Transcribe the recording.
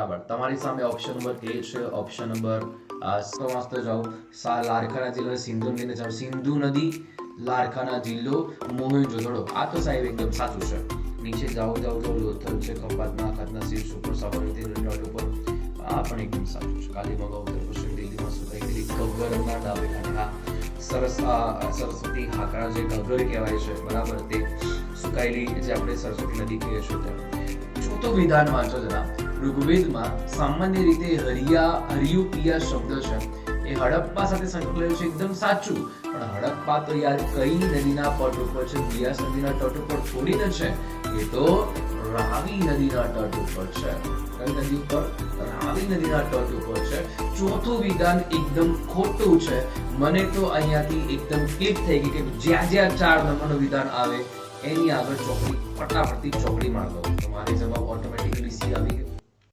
બરાબર. તમારી સામે ઓપ્શન નંબર એ છે ઓપ્શન નંબર વાંચતો જાઓ. લારખાના જિલ્લો સિંધુ નદીને જાઓ. સિંધુ નદી, લારખાના જિલ્લો મોહેંજો-દડો આ તો સાહેબ એકદમ સાચું છે. નીચે જાઓ જાઓ જાઓ. લોથલ છે, ખંભાતના ખાતના શીર્ષ ઉપર સાબરમતી નદી ઉપર. આ પણ એકદમ સાચું છે. કાલીબંગા ઉત્તર, પશ્ચિમ દિલ્હીમાં સુકાઈ ગયેલી ગબ્બરના ડાબે કાંઠે સરસ સરસ્વતી હાકરા જે ગબ્બર કહેવાય છે, બરાબર. તે સુકાયેલી જે આપણે સરસ્વતી નદી કહીએ છીએ તે ચોથો વિધાન વાંચો જરા. ઋગ્વેદમાં સામાન્ય રીતે હરિયા હરિયુપિયા શબ્દ છે. એ હડપ્પા સાથે સંકળાયેલું છે, એકદમ સાચું. પણ હડપ્પા તો યાર કઈ નદીના પટ ઉપર છે? બિયાસ નદીના તટ ઉપર થોડી ન છે? એ તો રાવી નદીના તટ ઉપર છે. કઈ નદી ઉપર? રાવી નદીના તટ ઉપર છે. ચોથું વિધાન એકદમ ખોટું છે. મને તો અહીંયાથી એકદમ ક્લિક થઈ ગઈ કે જ્યાં જ્યાં ચાર નંબરનું વિધાન આવે, એની આગળ ચોકડી, ફટાફટથી ચોકડી માર દો. તો જવાબ ઓટોમેટિકલી